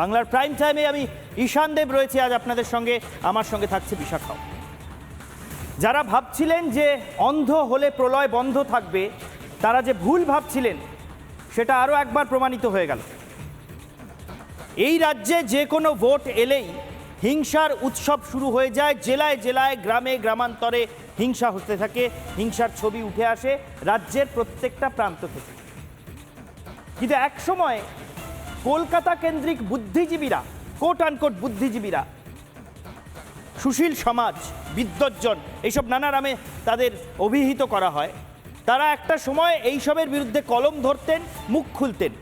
বাংলার প্রাইম টাইমে আমি ঈশান দেব রয়েছে, আজ আপনাদের সঙ্গে। আমার সঙ্গে থাকছে বিশাখাও। যারা ভাবছিলেন যে অন্ধ হলে প্রলয় বন্ধ থাকবে, তারা যে ভুল ভাবছিলেন, সেটা আরও একবার প্রমাণিত হয়ে গেল। এই রাজ্যে যে কোনো ভোট এলেই হিংসার উৎসব শুরু হয়ে যায়। জেলায় জেলায়, গ্রামে গ্রামান্তরে হিংসা হতে থাকে। হিংসার ছবি উঠে আসে রাজ্যের প্রত্যেকটা প্রান্ত থেকে। কিন্তু একসময় কলকাতা কেন্দ্রিক বুদ্ধিজীবীরা কোট আনকোট বুদ্ধিজীবীরা, সুশীল সমাজ, বিদ্বজ্জন এইসব নানা নামে তাদের অভিহিত করা হয়। তারা একটা সময় এইসবের বিরুদ্ধে কলম ধরতেন, মুখ খুলতেন।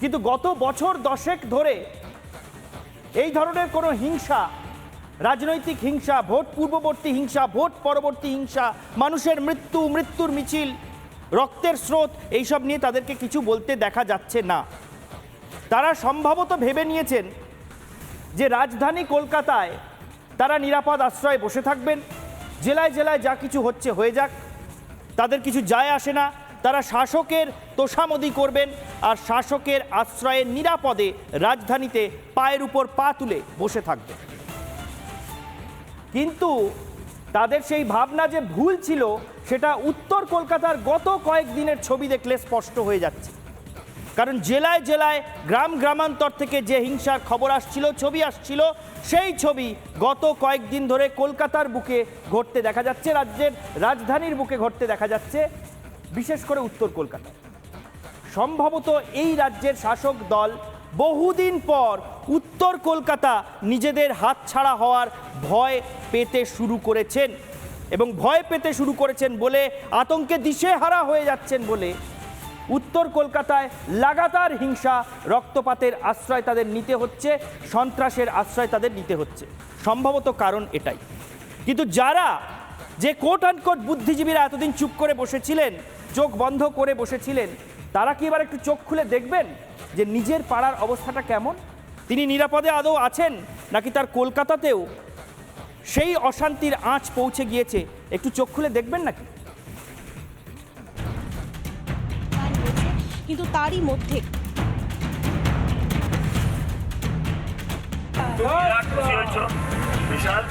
কিন্তু গত বছর দশেক ধরে এই ধরনের কোনো হিংসা, রাজনৈতিক হিংসা, ভোট পূর্ববর্তী হিংসা, ভোট পরবর্তী হিংসা, মানুষের মৃত্যু, মৃত্যুর মিছিল, রক্তের স্রোত, এইসব নিয়ে তাদেরকে কিছু বলতে দেখা যাচ্ছে না। তারা সম্ভবত ভেবে নিয়েছেন যে রাজধানী কলকাতায় তারা নিরাপদ আশ্রয়ে বসে থাকবেন। জেলায় জেলায় যা কিছু হচ্ছে হয়ে যাক। তাদের কিছু যায় আসে না। তারা শাসকের তোষামদি করবেন আর শাসকের আশ্রয়ে নিরাপদে রাজধানীতে পায়ের উপর পা তুলে বসে থাকবেন। কিন্তু তাদের সেই ভাবনা যে ভুল ছিল, সেটা উত্তর কলকাতার গত কয়েকদিনের ছবি দেখলে স্পষ্ট হয়ে যাচ্ছে। কারণ জেলায় জেলায়, গ্রাম গ্রামান্তর থেকে যে হিংসার খবর আসছিল, ছবি আসছিল, সেই ছবি গত কয়েকদিন ধরে কলকাতার বুকে ঘটতে দেখা যাচ্ছে, রাজ্যের রাজধানীর বুকে ঘটতে দেখা যাচ্ছে, বিশেষ করে উত্তর কলকাতা সম্ভবত এই রাজ্যের শাসক দল বহুদিন পর উত্তর কলকাতা নিজেদের হাতছাড়া হওয়ার ভয় পেতে শুরু করেছেন এবং ভয় পেতে শুরু করেছেন বলে আতঙ্কে দিশেহারা হয়ে যাচ্ছেন বলে উত্তর কলকাতায় লাগাতার হিংসা, রক্তপাতের আশ্রয় তাদের নিতে হচ্ছে, সন্ত্রাসের আশ্রয় তাদের নিতে হচ্ছে। সম্ভবত কারণ এটাই। কিন্তু যারা যে কোট আনকোট বুদ্ধিজীবীরা এতদিন চুপ করে বসেছিলেন, চোখ বন্ধ করে বসেছিলেন, তারা কি এবার একটু চোখ খুলে দেখবেন যে নিজের পাড়ার অবস্থাটা কেমন? তিনি নিরাপদে আদৌ আছেন, নাকি তার কলকাতাতেও সেই অশান্তির আঁচ পৌঁছে গিয়েছে? একটু চোখ খুলে দেখবেন নাকি? কিন্তু তারই মধ্যে। বিশাল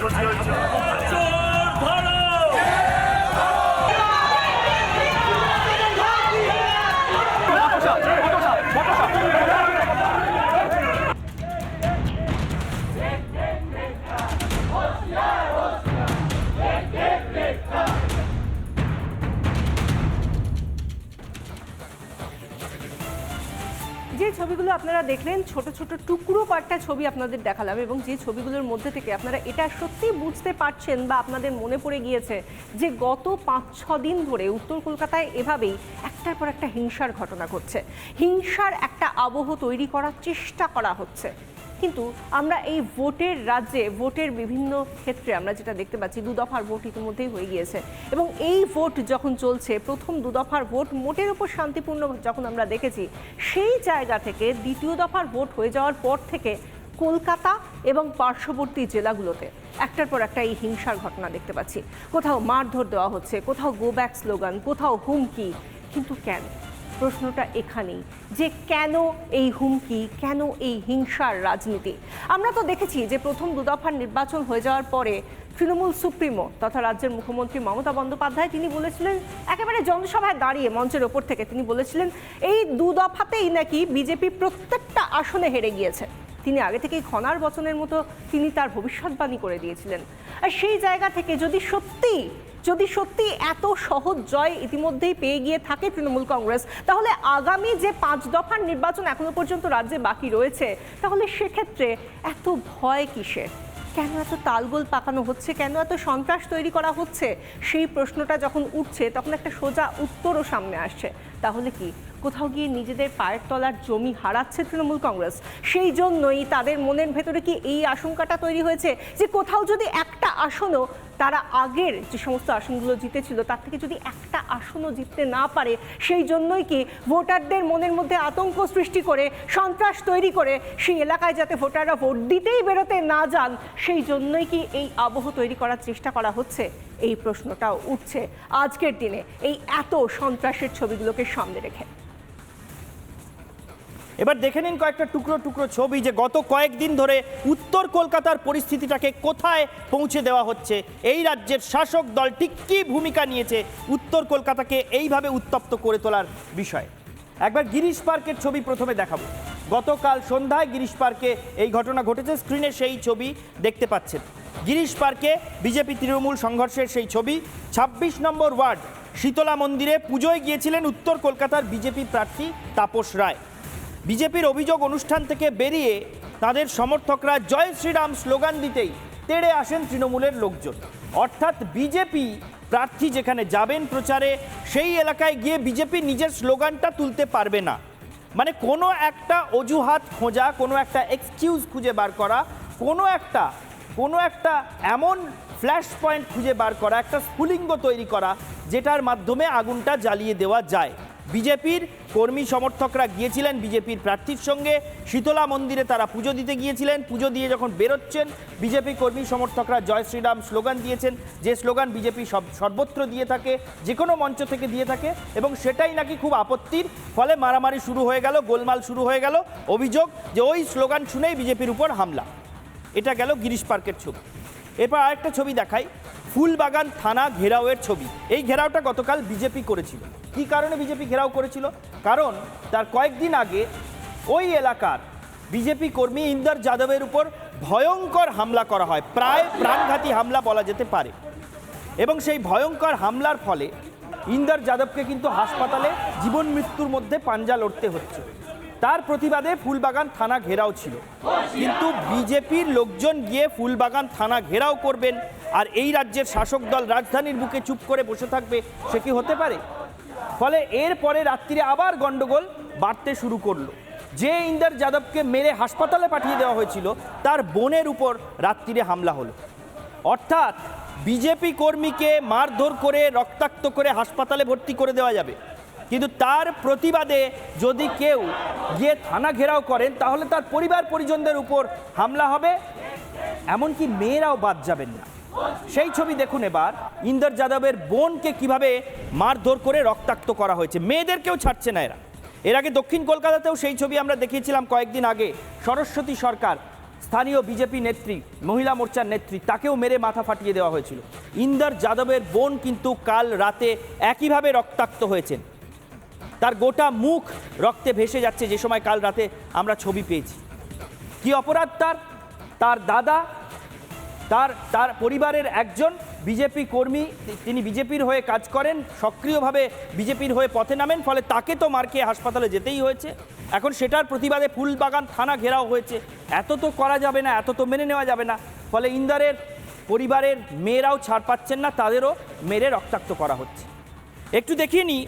দেখলেন, ছোট ছোট টুকরো কয়েকটা ছবি আপনাদের দেখালাম এবং যে ছবিগুলোর মধ্যে থেকে আপনারা এটা সত্যি বুঝতে পারছেন বা আপনাদের মনে পড়ে গিয়েছে যে গত পাঁচ, ছ দিন ধরে উত্তর কলকাতায় এভাবেই একটার পর একটা হিংসার ঘটনা ঘটছে। হিংসার একটা আবহ তৈরি করার চেষ্টা করা হচ্ছে। কিন্তু আমরা এই ভোটের রাজ্যে, ভোটের বিভিন্ন ক্ষেত্রে আমরা যেটা দেখতে পাচ্ছি দু দফার ভোট ইতিমধ্যেই হয়ে গিয়েছে। এবং এই ভোট যখন চলছে, প্রথম দু দফার ভোট মোটের উপর শান্তিপূর্ণ যখন আমরা দেখেছি, সেই জায়গা থেকে দ্বিতীয় দফার ভোট হয়ে যাওয়ার পর থেকে কলকাতা এবং পার্শ্ববর্তী জেলাগুলোতে একটার পর একটা এই হিংসার ঘটনা দেখতে পাচ্ছি। কোথাও মারধর দেওয়া হচ্ছে, কোথাও গো ব্যাক স্লোগান কোথাও হুমকি, কিন্তু কেন? প্রশ্নটা এখানেই, যে কেন এই হুমকি, কেন এই হিংসার রাজনীতি? আমরা তো দেখেছি যে প্রথম দুদফার নির্বাচন হয়ে যাওয়ার পরে তৃণমূল সুপ্রিমো তথা রাজ্যের মুখ্যমন্ত্রী মমতা বন্দ্যোপাধ্যায়, তিনি বলেছিলেন, একেবারে জনসভায় দাঁড়িয়ে মঞ্চের ওপর থেকে তিনি বলেছিলেন, এই দু দফাতেই নাকি বিজেপি প্রত্যেকটা আসনে হেরে গিয়েছে। তিনি আগে থেকেই খনার বচনের মতো তিনি তার ভবিষ্যৎবাণী করে দিয়েছিলেন। আর সেই জায়গা থেকে যদি সত্যি যদি সত্যি এত সহজ জয় ইতিমধ্যেই পেয়ে গিয়ে থাকে তৃণমূল কংগ্রেস, তাহলে আগামী যে পাঁচ দফার নির্বাচন এখনও পর্যন্ত রাজ্যে বাকি রয়েছে, তাহলে সেক্ষেত্রে এত ভয় কিসের কেন এত তালগোল পাকানো হচ্ছে? কেন এত সন্ত্রাস তৈরি করা হচ্ছে? সেই প্রশ্নটা যখন উঠছে, তখন একটা সোজা উত্তরও সামনে আসছে। তাহলে কি কোথাও গিয়ে নিজেদের পায়ের তলার জমি হারাচ্ছে তৃণমূল কংগ্রেস। সেই জন্যই তাদের মনের ভেতরে কি এই আশঙ্কাটা তৈরি হয়েছে যে কোথাও যদি একটা আসনও তারা আগের যে সমস্ত আসনগুলো জিতেছিল, তার থেকে যদি একটা আসনও জিততে না পারে, সেই জন্যই কি ভোটারদের মনের মধ্যে আতঙ্ক সৃষ্টি করে, সন্ত্রাস তৈরি করে সেই এলাকায় যাতে ভোটাররা ভোট দিতেই বেরোতে না যান, সেই জন্যই কি এই আবহ তৈরি করার চেষ্টা করা হচ্ছে? এই প্রশ্নটাও উঠছে আজকের দিনে এই এত সন্ত্রাসের ছবিগুলোকে সামনে রেখে। এবার দেখে নিন কয়েকটা টুকরো টুকরো ছবি যে গত কয়েকদিন ধরে উত্তর কলকাতার পরিস্থিতিটাকে কোথায় পৌঁছে দেওয়া হচ্ছে। এই রাজ্যের শাসক দল ঠিক কী ভূমিকা নিয়েছে? উত্তর কলকাতাকে এইভাবে উত্তপ্ত করে তোলার বিষয়ে। একবার গিরিশ পার্কের ছবি প্রথমে দেখাবো। গতকাল সন্ধ্যায় গিরিশ পার্কে এই ঘটনা ঘটেছে। স্ক্রিনে সেই ছবি দেখতে পাচ্ছেন। গিরিশ পার্কে বিজেপি তৃণমূল সংঘর্ষের সেই ছবি। ২৬ নম্বর ওয়ার্ড, শীতলা মন্দিরে পুজোয় গিয়েছিলেন উত্তর কলকাতার বিজেপি প্রার্থী তাপস রায়। বিজেপির অভিযোগ অনুষ্ঠান থেকে বেরিয়ে তাদের সমর্থকরা জয় শ্রীরাম স্লোগান দিতেই তেড়ে আসেন তৃণমূলের লোকজন। অর্থাৎ বিজেপি প্রার্থী যেখানে যাবেন প্রচারে, সেই এলাকায় গিয়ে বিজেপি নিজের স্লোগানটা তুলতে পারবে না। মানে কোনো একটা অজুহাত খোঁজা, কোনো একটা এক্সকিউজ খুঁজে বার করা, কোনো একটা কোনো একটা এমন ফ্ল্যাশ পয়েন্ট খুঁজে বার করা, একটা স্ফুলিঙ্গ তৈরি করা, যেটার মাধ্যমে আগুনটা জ্বালিয়ে দেওয়া যায়। বিজেপির কর্মী সমর্থকরা গিয়েছিলেন বিজেপির প্রার্থীর সঙ্গে। শীতলা মন্দিরে তারা পুজো দিতে গিয়েছিলেন। পুজো দিয়ে যখন বেরোচ্ছেন, বিজেপি কর্মী সমর্থকরা জয় শ্রীরাম স্লোগান দিয়েছেন। যে স্লোগান বিজেপি সব, সর্বত্র দিয়ে থাকে, যে কোনো মঞ্চ থেকে দিয়ে থাকে, এবং সেটাই নাকি খুব আপত্তির। ফলে মারামারি শুরু হয়ে গেল, গোলমাল শুরু হয়ে গেল। অভিযোগ যে ওই স্লোগান শুনেই বিজেপির উপর হামলা। এটা গেল গিরিশ পার্কের ছবি। এরপর আরেকটা ছবি দেখাই। ফুলবাগান থানা ঘেরাওয়ের ছবি। এই ঘেরাওটা গতকাল বিজেপি করেছিল। কি কারণে বিজেপি ঘেরাও করেছিল? কারণ তার কয়েকদিন আগে ওই এলাকার বিজেপি কর্মী ইন্দর যাদবের উপর ভয়ঙ্কর হামলা করা হয়। প্রায় প্রাণঘাতী হামলা বলা যেতে পারে। এবং সেই ভয়ঙ্কর হামলার ফলে ইন্দর যাদবকে কিন্তু হাসপাতালে জীবন মৃত্যুর মধ্যে পাঞ্জা লড়তে হচ্ছে। তার প্রতিবাদে ফুলবাগান থানা ঘেরাও ছিল। কিন্তু বিজেপির লোকজন গিয়ে ফুলবাগান থানা ঘেরাও করবেন আর এই রাজ্যের শাসক দল রাজধানীর বুকে চুপ করে বসে থাকবে, সে কি হতে পারে? ফলে এরপরে রাত্রিরে আবার গন্ডগোল বাড়তে শুরু করল। যে ইন্দর যাদবকে মেরে হাসপাতালে পাঠিয়ে দেওয়া হয়েছিল, তার বোনের উপর রাত্রিরে হামলা হলো। অর্থাৎ বিজেপি কর্মীকে মারধর করে, রক্তাক্ত করে হাসপাতালে ভর্তি করে দেওয়া যাবে। কিন্তু তার প্রতিবাদে যদি কেউ গিয়ে থানা ঘেরাও করেন, তাহলে তার পরিবার পরিজনদের উপর হামলা হবে। এমনকি মেয়েরাও বাদ যাবেন না। সেই ছবি দেখুন এবার। ইন্দর যাদবের বোনকে কীভাবে মারধর করে রক্তাক্ত করা হয়েছে। মেয়েদেরকেও ছাড়ছে না এরা। এর আগে দক্ষিণ কলকাতাতেও সেই ছবি আমরা দেখিয়েছিলাম কয়েকদিন আগে। সরস্বতী সরকার, স্থানীয় বিজেপি নেত্রী, মহিলা মোর্চার নেত্রী, তাকেও মেরে মাথা ফাটিয়ে দেওয়া হয়েছিল। ইন্দর যাদবের বোন কিন্তু কাল রাতে একইভাবে রক্তাক্ত হয়েছেন। তার গোটা মুখ রক্তে ভেসে যাচ্ছে যে সময় কাল রাতে আমরা ছবি পেয়েছি। কি অপরাধ তার? তার দাদা তার তার পরিবারের একজন বিজেপি কর্মী, তিনি বিজেপির হয়ে কাজ করেন, সক্রিয়ভাবে বিজেপির হয়ে পথে নামেন, ফলে তাকে তো মার খেয়ে হাসপাতালে যেতেই হয়েছে। এখন সেটার প্রতিবাদে ফুলবাগান থানা ঘেরাও হয়েছে। এত তো করা যাবে না, এত তো মেনে নেওয়া যাবে না। ফলে ইন্দারের পরিবারের মেয়েরাও ছাড় পাচ্ছেন না, তাদেরও মেরে রক্তাক্ত করা হচ্ছে। একটু দেখিয়ে নিই,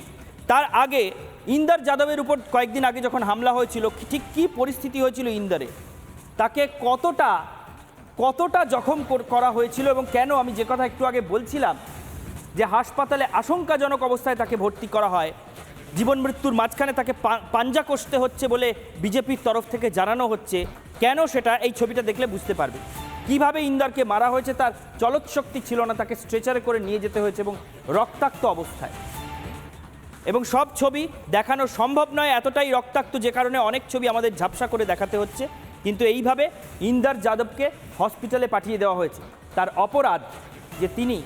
তার আগে ইন্দার যাদবের উপর কয়েকদিন আগে যখন হামলা হয়েছিল, ঠিক কী পরিস্থিতি হয়েছিল ইন্দারে? তাকে কতটা কতটা জখম কর- হয়েছিল এবং কেন আমি যে কথা একটু আগে বলছিলাম, যে হাসপাতালে আশঙ্কাজনক অবস্থায় তাকে ভর্তি করা হয়, জীবন মৃত্যুর মাঝখানে তাকে পাঞ্জা কষতে হচ্ছে বলে বিজেপির তরফ থেকে জানানো হচ্ছে, কেন সেটা এই ছবিটা দেখলে বুঝতে পারবে। কীভাবে ইন্দারকে মারা হয়েছে তার চলৎশক্তি ছিল না, তাকে স্ট্রেচারে করে নিয়ে যেতে হয়েছে এবং রক্তাক্ত অবস্থায়। এবং সব ছবি দেখানো সম্ভব নয়, এতটাই রক্তাক্ত যে কারণে অনেক ছবি আমাদের ঝাপসা করে দেখাতে হচ্ছে। কিন্তু এইভাবে ইন্দার যাদবকে হসপিটালে পাঠিয়ে দেওয়া হয়েছে। তার অপরাধ যে তিনি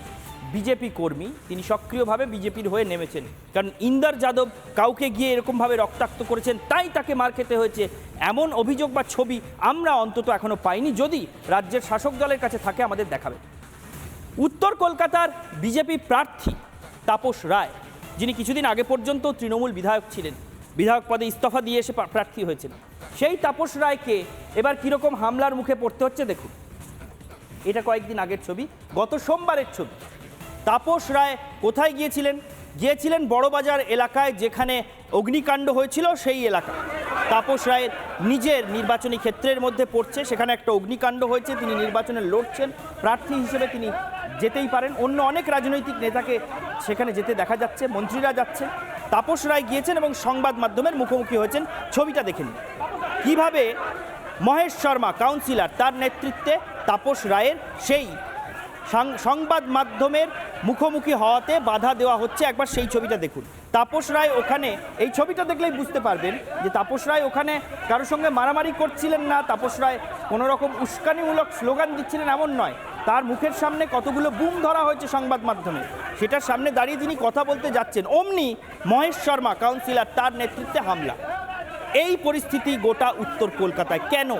বিজেপি কর্মী, তিনি সক্রিয়ভাবে বিজেপির হয়ে নেমেছেন। কারণ ইন্দার যাদব কাউকে গিয়ে এরকমভাবে রক্তাক্ত করেছেন, তাই তাকে মার খেতে হয়েছে। এমন অভিযোগ বা ছবি আমরা অন্তত এখনও পাইনি, যদি রাজ্যের শাসক দলের কাছে থাকে আমাদের দেখাবে। উত্তর কলকাতার বিজেপি প্রার্থী তাপস রায়, যিনি কিছুদিন আগে পর্যন্ত তৃণমূল বিধায়ক ছিলেন। বিধায়ক পদে ইস্তফা দিয়ে এসে প্রার্থী হয়েছেন সেই তাপস রায়কে এবার কীরকম হামলার মুখে পড়তে হচ্ছে দেখুন। এটা কয়েকদিন আগের ছবি, গত সোমবারের ছবি। তাপস রায় কোথায় গিয়েছিলেন? গিয়েছিলেন বড়বাজার এলাকায় যেখানে অগ্নিকাণ্ড হয়েছিল সেই এলাকা তাপস রায়ের নিজের নির্বাচনী ক্ষেত্রের মধ্যে পড়ছে, সেখানে একটা অগ্নিকাণ্ড হয়েছে, তিনি নির্বাচনে লড়ছেন, প্রার্থী হিসেবে তিনি যেতেই পারেন। অন্য অনেক রাজনৈতিক নেতাকে সেখানে যেতে দেখা যাচ্ছে, মন্ত্রীরা যাচ্ছেন। তাপস রায় গিয়েছেন এবং সংবাদ মাধ্যমের মুখোমুখি হয়েছেন। ছবিটা দেখে নিন। কীভাবে মহেশ শর্মা, কাউন্সিলর, তার নেতৃত্বে তাপস রায়ের সেই সংবাদ মাধ্যমের মুখোমুখি হওয়াতে বাধা দেওয়া হচ্ছে, একবার সেই ছবিটা দেখুন। তাপস রায় ওখানে, এই ছবিটা দেখলেই বুঝতে পারবেন যে তাপস রায় ওখানে কারোর সঙ্গে মারামারি করছিলেন না। তাপস রায় কোনো রকম উস্কানিমূলক স্লোগান দিচ্ছিলেন এমন নয়। তার মুখের সামনে কতগুলো বুম ধরা হয়েছে সংবাদ মাধ্যমে? সেটার সামনে দাঁড়িয়ে তিনি কথা বলতে যাচ্ছেন, অমনি মহেশ শর্মা, কাউন্সিলর, তার নেতৃত্বে হামলা। এই পরিস্থিতি গোটা উত্তর কলকাতায়। কেন?